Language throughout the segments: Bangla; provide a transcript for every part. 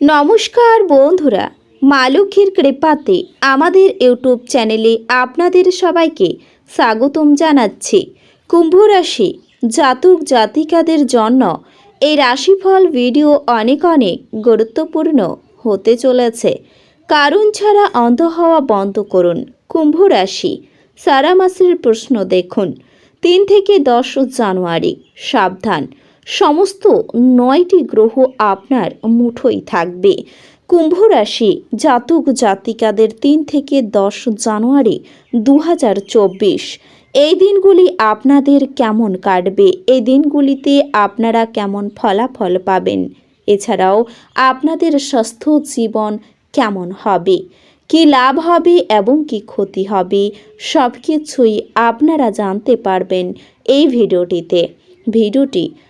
নমস্কার বন্ধুরা মা লক্ষ্মীর কৃপাতে আমাদের ইউটিউব চ্যানেলে আপনাদের সবাইকে স্বাগতম জানাচ্ছি। কুম্ভ রাশি জাতক জাতিকাদের জন্য এই রাশিফল ভিডিও অনেক অনেক গুরুত্বপূর্ণ হতে চলেছে। কারণ ছাড়া অন্ধ হওয়া বন্ধ করুন কুম্ভ রাশি। সারা মাসের প্রশ্ন দেখুন। তিন থেকে দশ জানুয়ারি, সাবধান। সমস্ত নয়টি গ্রহ আপনার মুঠোই থাকবে। কুম্ভ রাশি জাতক জাতিকাদের তিন থেকে দশ জানুয়ারি দু হাজার চব্বিশ। এই দিনগুলি আপনাদের কেমন কাটবে? এই দিনগুলিতে আপনারা কেমন ফলাফল পাবেন? এছাড়াও আপনাদের স্বাস্থ্য জীবন কেমন হবে? কি লাভ হবে এবং কি ক্ষতি হবে? সব কিছুই আপনারা জানতে পারবেন এই ভিডিওটিতে। ভিডিওটি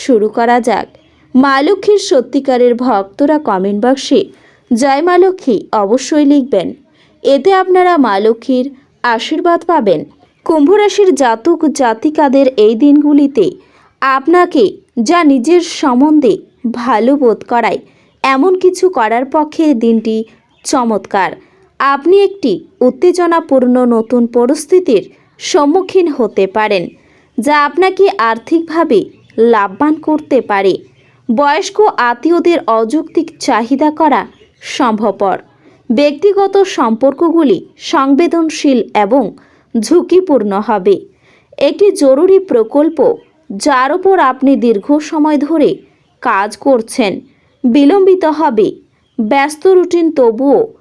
শুরু করা যাক। মা লক্ষ্মীর সত্যিকারের ভক্তরা কমেন্ট বক্সে জয় মা লক্ষ্মী, অবশ্যই লিখবেন। এতে আপনারা মা লক্ষ্মীর আশীর্বাদ পাবেন। কুম্ভরাশির জাতক জাতিকাদের এই দিনগুলিতে আপনাকে যা নিজের সম্বন্ধে ভালো বোধ করায়, এমন কিছু করার পক্ষে দিনটি চমৎকার। আপনি একটি উত্তেজনাপূর্ণ নতুন পরিস্থিতির সম্মুখীন হতে পারেন, যা আপনাকে আর্থিকভাবে লাভবান করতে পারে। বয়স্ক আত্মীয়দের অযৌক্তিক চাহিদা করা সম্ভবপর। ব্যক্তিগত সম্পর্কগুলি সংবেদনশীল এবং ঝুঁকিপূর্ণ হবে। একটি জরুরি প্রকল্প যার উপর আপনি দীর্ঘ সময় ধরে কাজ করছেন, বিলম্বিত হবে, ব্যস্ত রুটিন তবুও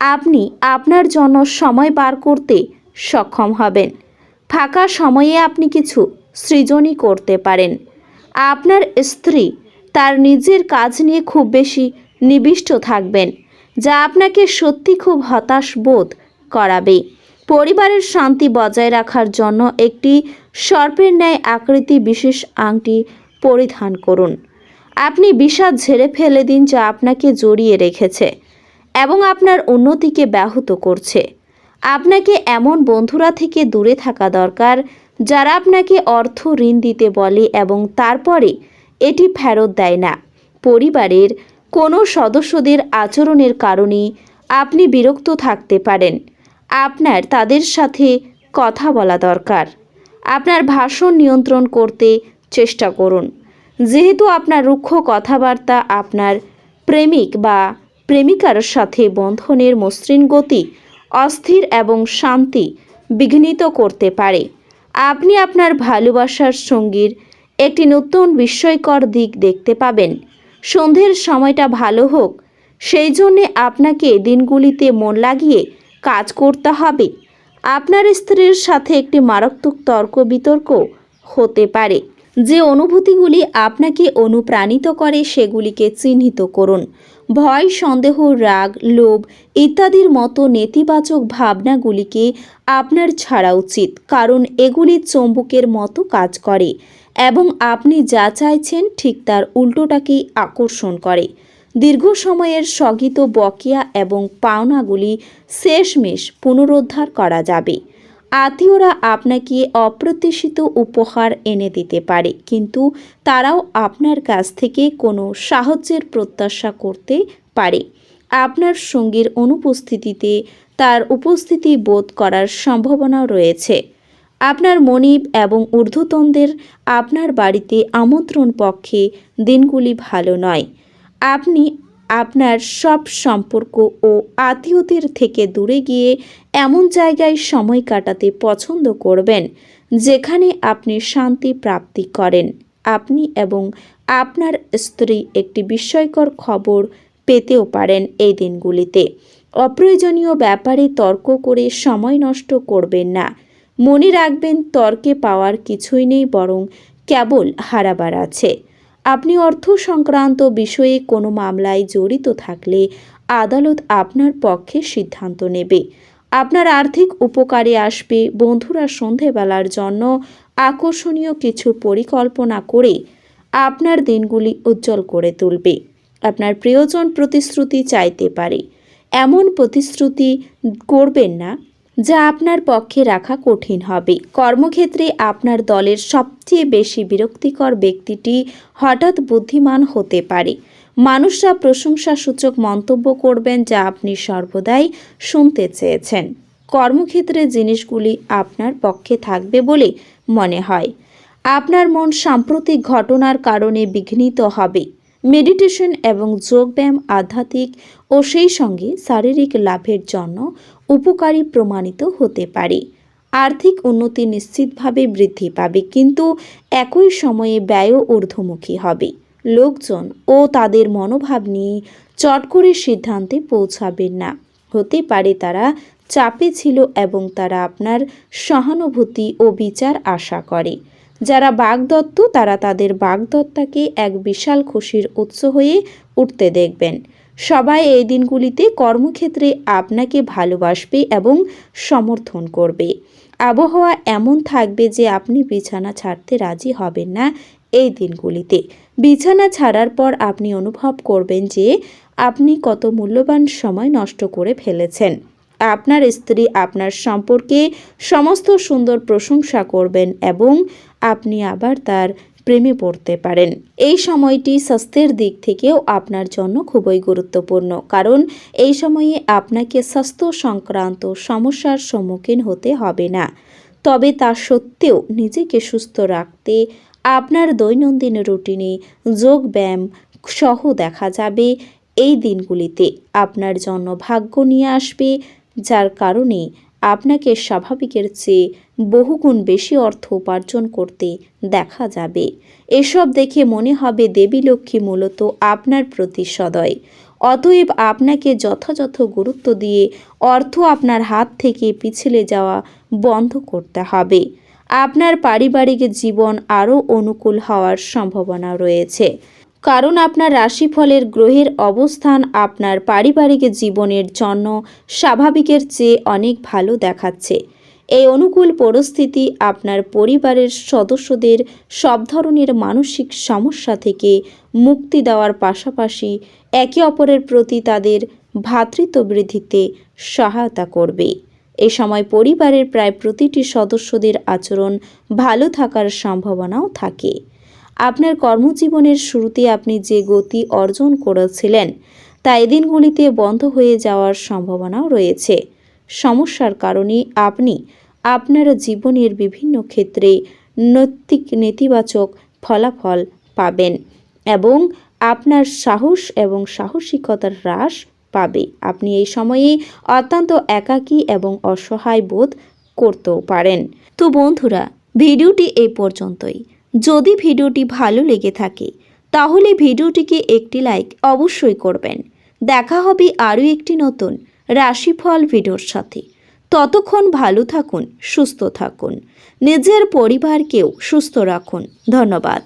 আপনি আপনার জন্য সময় বার করতে সক্ষম হবেন। ফাঁকা সময়ে আপনি কিছু সৃজনই করতে পারেন। আপনার স্ত্রী তার নিজের কাজ নিয়ে খুব বেশি নিবিষ্ট থাকবেন, যা আপনাকে সত্যি খুব হতাশ বোধ করাবে। পরিবারের শান্তি বজায় রাখার জন্য একটি সর্পের ন্যায় আকৃতি বিশেষ আংটি পরিধান করুন। আপনি বিষাদ ঝেড়ে ফেলে দিন যা আপনাকে জড়িয়ে রেখেছে এবং আপনার উন্নতিকে ব্যাহত করছে। আপনাকে এমন বন্ধুরা থেকে দূরে থাকা দরকার যারা আপনাকে অর্থ ঋণ দিতে বলে এবং তারপরে এটি ফেরত দেয় না। পরিবারের কোনো সদস্যদের আচরণের কারণে আপনি বিরক্ত থাকতে পারেন। আপনার তাদের সাথে কথা বলা দরকার। আপনার ভাষণ নিয়ন্ত্রণ করতে চেষ্টা করুন। যেহেতু আপনার রুক্ষ কথাবার্তা আপনার প্রেমিক বা প্রেমিকার সাথে বন্ধনের মসৃণ গতি অস্থির এবং শান্তি বিঘ্নিত করতে পারে। আপনি আপনার ভালোবাসার সঙ্গীর একটি নতুন বিস্ময়কর দিক দেখতে পাবেন। সন্ধ্যের সময়টা ভালো হোক, সেই জন্যে আপনাকে দিনগুলিতে মন লাগিয়ে কাজ করতে হবে। আপনার স্ত্রীর সাথে একটি মারাত্মক তর্ক বিতর্ক হতে পারে। যে অনুভূতিগুলি আপনাকে অনুপ্রাণিত করে, সেগুলিকে চিহ্নিত করুন। ভয়, সন্দেহ, রাগ, লোভ ইত্যাদির মতো নেতিবাচক ভাবনাগুলিকে আপনার ছাড়া উচিত, কারণ এগুলি চম্বুকের মতো কাজ করে এবং আপনি যা চাইছেন ঠিক তার উল্টোটাকেই আকর্ষণ করে। দীর্ঘ সময়ের স্থগিত বকেয়া এবং পাওনাগুলি শেষমেশ পুনরুদ্ধার করা যাবে। আত্মীয়রা আপনাকে অপ্রত্যাশিত উপহার এনে দিতে পারে, কিন্তু তারাও আপনার কাছ থেকে কোনো সাহায্যের প্রত্যাশা করতে পারে। আপনার সঙ্গীর অনুপস্থিতিতে তার উপস্থিতি বোধ করার সম্ভাবনা রয়েছে। আপনার মনিব এবং ঊর্ধ্বতনদের আপনার বাড়িতে আমন্ত্রণ পক্ষে দিনগুলি ভালো নয়। আপনি আপনার সব সম্পর্ক ও আত্মীয়দের থেকে দূরে গিয়ে এমন জায়গায় সময় কাটাতে পছন্দ করবেন, যেখানে আপনি শান্তি প্রাপ্তি করেন। আপনি এবং আপনার স্ত্রী একটি বিস্ময়কর খবর পেতেও পারেন এই দিনগুলিতে। অপ্রয়োজনীয় ব্যাপারে তর্ক করে সময় নষ্ট করবেন না। মনে রাখবেন, তর্কে পাওয়ার কিছুই নেই, বরং কেবল হারাবার আছে। আপনি অর্থ সংক্রান্ত বিষয়ে কোনো মামলায় জড়িত থাকলে আদালত আপনার পক্ষে সিদ্ধান্ত নেবে। আপনার আর্থিক উপকারে আসবে বন্ধুরা সন্ধেবেলার জন্য আকর্ষণীয় কিছু পরিকল্পনা করে আপনার দিনগুলি উজ্জ্বল করে তুলবে। আপনার প্রিয়জন প্রতিশ্রুতি চাইতে পারে। এমন প্রতিশ্রুতি করবেন না যা আপনার পক্ষে রাখা কঠিন হবে। কর্মক্ষেত্রে আপনার দলের সবচেয়ে বেশি বিরক্তিকর ব্যক্তিটি হঠাৎ বুদ্ধিমান হতে পারে। মানুষরা প্রশংসাসূচক মন্তব্য করবেন যা আপনি সর্বদাই শুনতে চেয়েছেন। কর্মক্ষেত্রে জিনিসগুলি আপনার পক্ষে থাকবে বলে মনে হয়। আপনার মন সাম্প্রতিক ঘটনার কারণে বিঘ্নিত হবে। মেডিটেশন এবং যোগব্যায়াম আধ্যাত্মিক ও সেই সঙ্গে শারীরিক লাভের জন্য উপকারী প্রমাণিত হতে পারে। আর্থিক উন্নতি নিশ্চিতভাবে বৃদ্ধি পাবে, কিন্তু একই সময়ে ব্যয়ও ঊর্ধ্বমুখী হবে। লোকজন ও তাদের মনোভাব নিয়ে চট করে সিদ্ধান্তে পৌঁছাবেন না। হতে পারে তারা চাপে ছিল এবং তারা আপনার সহানুভূতি ও বিচার আশা করে। যারা বাগদত্ত, তারা তাদের বাগদত্তাকে এক বিশাল খুশির উৎস হয়ে উঠতে দেখবেন। সবাই এই দিনগুলিতে কর্মক্ষেত্রে আপনাকে ভালোবাসবে এবং সমর্থন করবে। আবহাওয়া এমন থাকবে যে আপনি বিছানা ছাড়তে রাজি হবেন না এই দিনগুলিতে। বিছানা ছাড়ার পর আপনি অনুভব করবেন যে আপনি কত মূল্যবান সময় নষ্ট করে ফেলেছেন। আপনার স্ত্রী আপনার সম্পর্কে সমস্ত সুন্দর প্রশংসা করবেন এবং আপনি আবার তার প্রেমে পড়তে পারেন। এই সময়টি স্বাস্থ্যের দিক থেকেও আপনার জন্য খুবই গুরুত্বপূর্ণ। কারণ এই সময়ে আপনাকে স্বাস্থ্য সংক্রান্ত সমস্যার সম্মুখীন হতে হবে না। তবে তা সত্ত্বেও নিজেকে সুস্থ রাখতে আপনার দৈনন্দিন রুটিনে যোগ ব্যায়াম সহ দেখা যাবে। এই দিনগুলিতে আপনার জন্য ভাগ্য নিয়ে আসবে, যার কারণে আপনাকে স্বাভাবিকের চেয়ে বহুগুণ বেশি অর্থ উপার্জন করতে দেখা যাবে। এসব দেখে মনে হবে দেবী লক্ষ্মী মূলত আপনার প্রতি সদয়। অতএব আপনাকে যথাযথ গুরুত্ব দিয়ে অর্থ আপনার হাত থেকে পিছলে যাওয়া বন্ধ করতে হবে। আপনার পারিবারিক জীবন আরও অনুকূল হওয়ার সম্ভাবনা রয়েছে। কারণ আপনার রাশিফলের গ্রহের অবস্থান আপনার পারিবারিক জীবনের জন্য স্বাভাবিকের চেয়ে অনেক ভালো দেখাচ্ছে। এই অনুকূল পরিস্থিতি আপনার পরিবারের সদস্যদের সব ধরনের মানসিক সমস্যা থেকে মুক্তি দেওয়ার পাশাপাশি একে অপরের প্রতি তাদের ভ্রাতৃত্ব বৃদ্ধিতে সহায়তা করবে। এ সময় পরিবারের প্রায় প্রতিটি সদস্যদের আচরণ ভালো থাকার সম্ভাবনাও থাকে। আপনার কর্মজীবনের শুরুতে আপনি যে গতি অর্জন করেছিলেন, তা এই দিনগুলিতে বন্ধ হয়ে যাওয়ার সম্ভাবনাও রয়েছে। সমস্যার কারণে আপনি আপনার জীবনের বিভিন্ন ক্ষেত্রে নৈতিক নেতিবাচক ফলাফল পাবেন এবং আপনার সাহস এবং সাহসিকতার হ্রাস পাবে। আপনি এই সময়ে অত্যন্ত একাকী এবং অসহায় বোধ করতেও পারেন। তো বন্ধুরা, ভিডিওটি এই পর্যন্তই। যদি ভিডিওটি ভালো লেগে থাকে, তাহলে ভিডিওটিকে একটি লাইক অবশ্যই করবেন। দেখা হবে আরও একটি নতুন রাশিফল ভিডিওর সাথে। ততক্ষণ ভালো থাকুন, সুস্থ থাকুন। নিজের পরিবারকেও সুস্থ রাখুন। ধন্যবাদ।